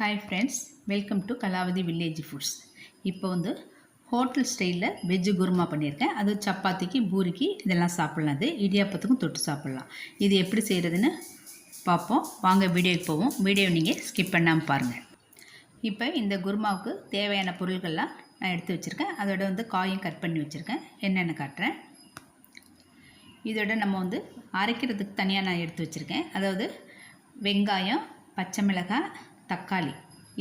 Hi friends welcome to Kalavathi village foods இப்போ வந்து hotel ஸ்டைலில் வெஜ்ஜு குருமா பண்ணியிருக்கேன். அது சப்பாத்திக்கு பூரிக்கு இதெல்லாம் சாப்பிட்லாம். அது இடியாப்பத்துக்கும் தொட்டு சாப்பிட்லாம். இது எப்படி செய்கிறதுன்னு பார்ப்போம். வாங்க வீடியோக்கு போவோம். வீடியோ நீங்கள் ஸ்கிப் பண்ணாமல் பாருங்கள் இப்போ இந்த குருமாவுக்கு தேவையான பொருள்கள்லாம் நான் எடுத்து வச்சுருக்கேன். அதோட வந்து காயும் கட் பண்ணி வச்சுருக்கேன். என்னென்ன காட்டுறேன். இதோட நம்ம வந்து அரைக்கிறதுக்கு தனியாக நான் எடுத்து வச்சுருக்கேன். அதாவது வெங்காயம் பச்சை மிளகாய் தக்காளி.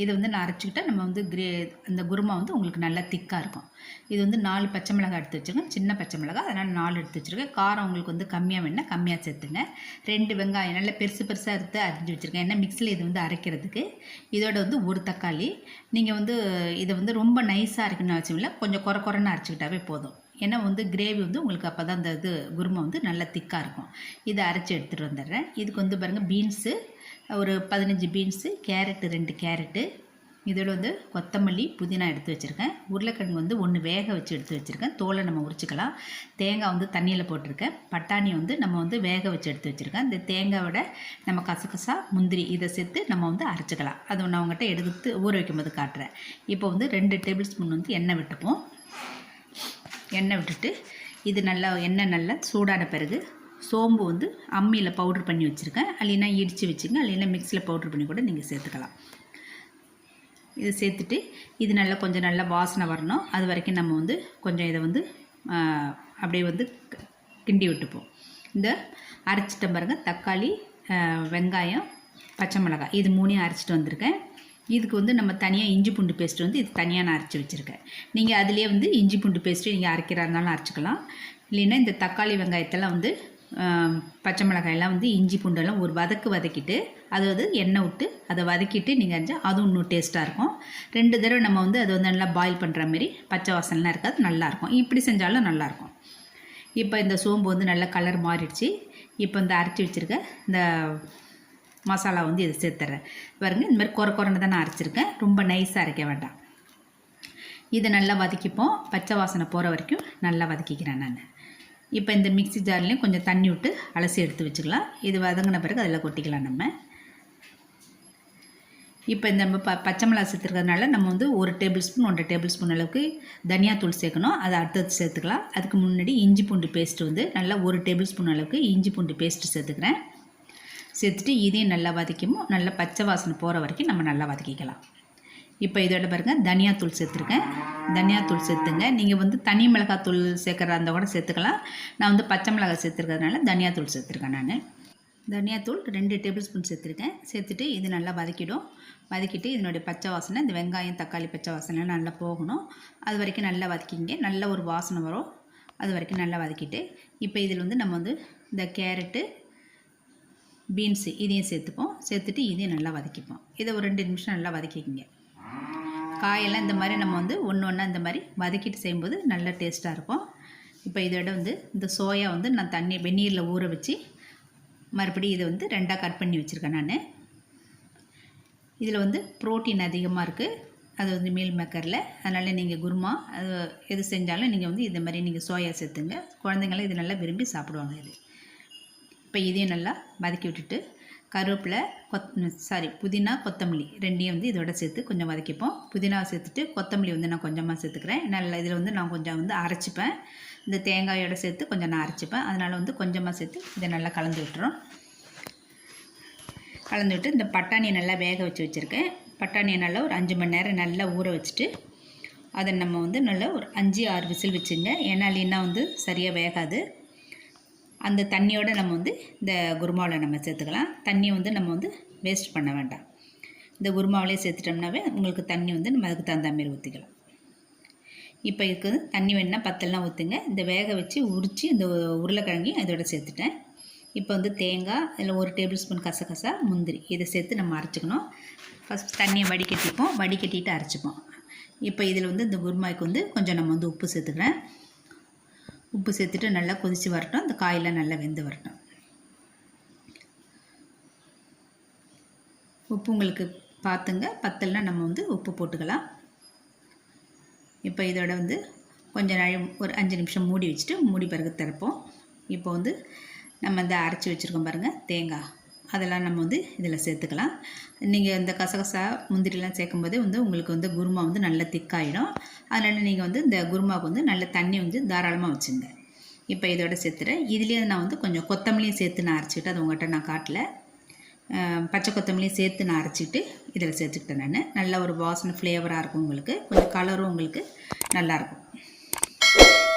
இதை வந்து நான் அரைச்சிக்கிட்டால் நம்ம வந்து கிரே அந்த குருமா வந்து உங்களுக்கு நல்லா திக்காக இருக்கும். இது வந்து நாலு பச்சை மிளகாய் எடுத்து வச்சுருக்கேன். சின்ன பச்சை மிளகாய். அதனால் நாலு எடுத்து வச்சுருக்கேன். காரம் உங்களுக்கு வந்து கம்மியாக வேணால் கம்மியாக சேர்த்துங்க. ரெண்டு வெங்காயம் நல்லா பெருசு பெருசாக எடுத்து அரிஞ்சு வச்சுருக்கேன். ஏன்னா மிக்சியில் இது வந்து அரைக்கிறதுக்கு. இதோட வந்து ஒரு தக்காளி. நீங்கள் வந்து இதை வந்து ரொம்ப நைஸாக அரைக்கணும்னு அவசியம் கொஞ்சம் குறை குறைன்னு அரைச்சிக்கிட்டாவே போதும். ஏன்னா வந்து கிரேவி வந்து உங்களுக்கு அப்போ தான் அந்த இது குருமா வந்து நல்லா திக்காக இருக்கும். இதை அரைச்சி எடுத்துகிட்டு வந்துடுறேன். இதுக்கு வந்து பாருங்கள் பீன்ஸு ஒரு பதினஞ்சு பீன்ஸு கேரட்டு ரெண்டு கேரட்டு இதோட வந்து கொத்தமல்லி புதினா எடுத்து வச்சுருக்கேன். உருளைக்கிழங்கு வந்து ஒன்று வேக வச்சு எடுத்து வச்சுருக்கேன். தோலை நம்ம உரிச்சிக்கலாம். தேங்காய் வந்து தண்ணியில் போட்டிருக்கேன். பட்டாணி வந்து நம்ம வந்து வேக வச்சு எடுத்து வச்சுருக்கேன். இந்த தேங்காயோட நம்ம கசகசா முந்திரி இதை சேர்த்து நம்ம வந்து அரைச்சிக்கலாம். அது நான் அவங்ககிட்ட எடுத்து ஊற வைக்கும்போது காட்டுறேன். இப்போ வந்து ரெண்டு டேபிள் ஸ்பூன் வந்து எண்ணெய் விட்டுப்போம். எண்ணெய் விட்டுட்டு இது நல்லா எண்ணெய் நல்லா சூடான பிறகு சோம்பு வந்து அம்மியில் பவுட்ரு பண்ணி வச்சுருக்கேன். அல்லைனா இடித்து வச்சுங்க இல்லைன்னா மிக்ஸியில் பவுட்ரு பண்ணி கூட நீங்கள் சேர்த்துக்கலாம். இது சேர்த்துட்டு இது நல்லா கொஞ்சம் நல்லா வாசனை வரணும். அது வரைக்கும் நம்ம வந்து கொஞ்சம் இதை வந்து அப்படியே வந்து கிண்டி விட்டுப்போம். இந்த அரைச்சிட்ட பாருங்கள் தக்காளி வெங்காயம் பச்சை மிளகாய். இது மூணையும் அரைச்சிட்டு வந்திருக்கேன். இதுக்கு வந்து நம்ம தனியாக இஞ்சி பூண்டு பேஸ்ட் வந்து இது தனியாக நான் அரைச்சி வச்சுருக்கேன். நீங்கள் அதிலே வந்து இஞ்சி பூண்டு பேஸ்ட்டு நீங்கள் அரைக்கிறா இருந்தாலும் அரைச்சிக்கலாம். இல்லைன்னா இந்த தக்காளி வெங்காயத்தெல்லாம் வந்து பச்சை மிளகாயெல்லாம் வந்து இஞ்சி பூண்டெல்லாம் ஒரு வதக்கு வதக்கிட்டு அதாவது வந்து எண்ணெய் விட்டு அதை வதக்கிட்டு நீங்கள் அரைஞ்சால் அதுவும் இன்னும் டேஸ்ட்டாக இருக்கும். ரெண்டு தடவை நம்ம வந்து அதை வந்து நல்லா பாயில் பண்ணுற மாதிரி பச்சை வாசனைலாம் இருக்காது நல்லாயிருக்கும் இப்படி செஞ்சாலும் நல்லாயிருக்கும் இப்போ இந்த சோம்பு வந்து நல்லா கலர் மாறிடுச்சு. இப்போ இந்த அரைச்சி வச்சுருக்க இந்த மசாலா வந்து இது சேர்த்துறேன். பாருங்க இந்த மாதிரி குறை குறைன்னு தான் நான் அரைச்சிருக்கேன். ரொம்ப நைஸாக அரைக்க வேண்டாம். இதை நல்லா வதக்கிப்போம். பச்சை வாசனை போகிற வரைக்கும் நல்லா வதக்கிக்கிறேன் நான். இப்போ இந்த மிக்சி ஜார்லேயும் கொஞ்சம் தண்ணி விட்டு அலசி எடுத்து வச்சுக்கலாம். இது வதங்கின பிறகு அதில் கொட்டிக்கலாம் நம்ம. இப்போ இந்த நம்ம ப பச்சை மிளகா சேர்த்துருக்கிறதுனால நம்ம வந்து ஒரு டேபிள் ஸ்பூன் ஒன்றரை டேபிள் ஸ்பூன் அளவுக்கு தனியாத்தூள் சேர்க்கணும். அதை அடுத்தது சேர்த்துக்கலாம். அதுக்கு முன்னாடி இஞ்சி பூண்டு பேஸ்ட்டு வந்து நல்லா ஒரு டேபிள் ஸ்பூன் அளவுக்கு இஞ்சி பூண்டு பேஸ்ட்டு சேர்த்துக்கிறேன். சேர்த்துட்டு இதையும் நல்லா வதக்கிமோ நல்லா பச்சை வாசனை போகிற வரைக்கும் நம்ம நல்லா வதக்கிக்கலாம். இப்போ இதோட பாருங்கள் தனியாத்தூள் சேர்த்துருக்கேன். தனியாத்தூள் சேர்த்துங்க. நீங்கள் வந்து தனி மிளகாத்தூள் சேர்க்குறா இருந்தால் கூட சேர்த்துக்கலாம். நான் வந்து பச்சை மிளகாய் சேர்த்துருக்கிறதுனால தனியாத்தூள் சேர்த்துருக்கேன் நான். தனியாத்தூள் ரெண்டு டேபிள் ஸ்பூன் சேர்த்துருக்கேன். சேர்த்துட்டு இது நல்லா வதக்கிடும். வதக்கிட்டு இதனுடைய பச்சை வாசனை இந்த வெங்காயம் தக்காளி பச்சை வாசனை நல்லா போகணும். அது வரைக்கும் நல்லா வதக்கிங்க. நல்ல ஒரு வாசனை வரும். அது வரைக்கும் நல்லா வதக்கிட்டு இப்போ இதில் வந்து நம்ம வந்து இந்த கேரட்டு பீன்ஸு இதையும் சேர்த்துப்போம். சேர்த்துட்டு இதையும் நல்லா வதக்கிப்போம். இதை ஒரு ரெண்டு நிமிஷம் நல்லா வதக்கிக்கிங்க. காயெல்லாம் இந்த மாதிரி நம்ம வந்து ஒன்று ஒன்றா இந்த மாதிரி வதக்கிட்டு செய்யும்போது நல்ல டேஸ்ட்டாக இருக்கும். இப்போ இதோட வந்து இந்த சோயா வந்து நான் தண்ணி வெந்நீரில் ஊற வச்சு மறுபடியும் இதை வந்து ரெண்டாக கட் பண்ணி வச்சுருக்கேன் நான். இதில் வந்து ப்ரோட்டீன் அதிகமாக இருக்குது அது வந்து மீல் மேக்கரில் அதனால் நீங்கள் குருமா அது எது செஞ்சாலும் நீங்கள் வந்து இந்த மாதிரி நீங்கள் சோயா சேர்த்துங்க. குழந்தைங்களாம் இது நல்லா விரும்பி சாப்பிடுவாங்க இது. இப்போ இதையும் நல்லா வதக்கி விட்டுட்டு கருவேப்பிலை கொத் சாரி புதினா கொத்தமல்லி ரெண்டையும் வந்து இதோட சேர்த்து கொஞ்சம் வதக்கிப்போம். புதினாவை சேர்த்துட்டு கொத்தமல்லி வந்து நான் கொஞ்சமாக சேர்த்துக்கிறேன். நல்லா இதில் வந்து நான் கொஞ்சம் வந்து அரைச்சிப்பேன். இந்த தேங்காயோட சேர்த்து கொஞ்சம் நான் அரைச்சிப்பேன். அதனால் வந்து கொஞ்சமாக சேர்த்து இதை நல்லா கலந்து விட்டுறோம். கலந்து விட்டு இந்த பட்டாணியை நல்லா வேக வச்சு வச்சுருக்கேன். பட்டாணியை நல்லா ஒரு அஞ்சு மணி நேரம் நல்லா ஊற வச்சுட்டு அதை நம்ம வந்து நல்லா ஒரு அஞ்சு ஆறு விசில் வச்சுங்க. ஏன்னா இல்லைன்னா வந்து சரியாக வேகாது. அந்த தண்ணியோடு நம்ம வந்து இந்த குருமாவில் நம்ம சேர்த்துக்கலாம். தண்ணியை வந்து நம்ம வந்து வேஸ்ட் பண்ண வேண்டாம். இந்த குருமாவிலே சேர்த்துட்டோம்னாவே உங்களுக்கு தண்ணி வந்து நம்ம அதுக்கு தகுந்த மாரி ஊற்றிக்கலாம் இப்போ இருக்குது தண்ணி வேணுன்னா பத்தெல்லாம் ஊற்றுங்க இந்த வேக வச்சு உரித்து இந்த உருளைக்கிழங்கி அதோட சேர்த்துட்டேன். இப்போ வந்து தேங்காய் இதில் ஒரு டேபிள் ஸ்பூன் கசகசா முந்திரி. இதை சேர்த்து நம்ம அரைச்சிக்கணும். ஃபஸ்ட் தண்ணியை வடிகட்டிப்போம். வடிகட்டிட்டு அரைச்சிப்போம். இப்போ இதில் வந்து இந்த குருமாய்க்கு வந்து கொஞ்சம் நம்ம வந்து உப்பு சேர்த்துக்கிறேன். உப்பு சேர்த்துட்டு நல்லா கொதித்து வரட்டும். அந்த காயெல்லாம் நல்லா வெந்து வரட்டும். உப்பு உங்களுக்கு பார்த்துங்க. பத்தல்னா நம்ம வந்து உப்பு போட்டுக்கலாம். இப்போ இதோட வந்து கொஞ்சம் நாள் ஒரு அஞ்சு நிமிஷம் மூடி வச்சுட்டு மூடி பிறகு திறப்போம். இப்போ வந்து நம்ம இந்த அரைச்சி வச்சுருக்கோம் பாருங்கள் தேங்காய். அதெல்லாம் நம்ம வந்து இதில் சேர்த்துக்கலாம். நீங்கள் இந்த கசகசா முந்திரிலாம் சேர்க்கும்போதே வந்து உங்களுக்கு வந்து குருமா வந்து நல்ல திக்காயிடும். அதனால் நீங்கள் வந்து இந்த குருமாவுக்கு வந்து நல்ல தண்ணி வந்து தாராளமாக வச்சுங்க. இப்போ இதோட சேர்த்துறேன். இதுலேயே நான் வந்து கொஞ்சம் கொத்தமல்லியும் சேர்த்து நான் அரைச்சிட்டு அது உங்கள்கிட்ட நான் காட்டல. பச்சை கொத்தமல்லியும் சேர்த்து நான் அரைச்சிட்டு இதில் சேர்த்துக்கிட்டேன் நான். நல்ல ஒரு வாசனை ஃப்ளேவராக இருக்கும் உங்களுக்கு. கொஞ்சம் கலரும் உங்களுக்கு நல்லாயிருக்கும்.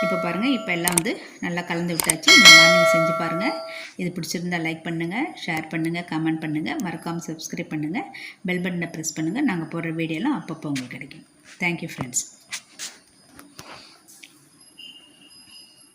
இப்போ பாருங்கள் இப்போ எல்லாம் வந்து நல்லா கலந்து விட்டாச்சு. இந்த மாதிரி நீங்கள் செஞ்சு பாருங்கள் இது பிடிச்சிருந்தா லைக் பண்ணுங்கள் ஷேர் பண்ணுங்கள் கமெண்ட் பண்ணுங்கள் மறக்காமல் சப்ஸ்கிரைப் பண்ணுங்கள் பெல் பட்டனை ப்ரெஸ் பண்ணுங்கள் நாங்கள் போடுற வீடியோலாம் அப்பப்போ உங்களுக்கு கிடைக்கும். Thank you friends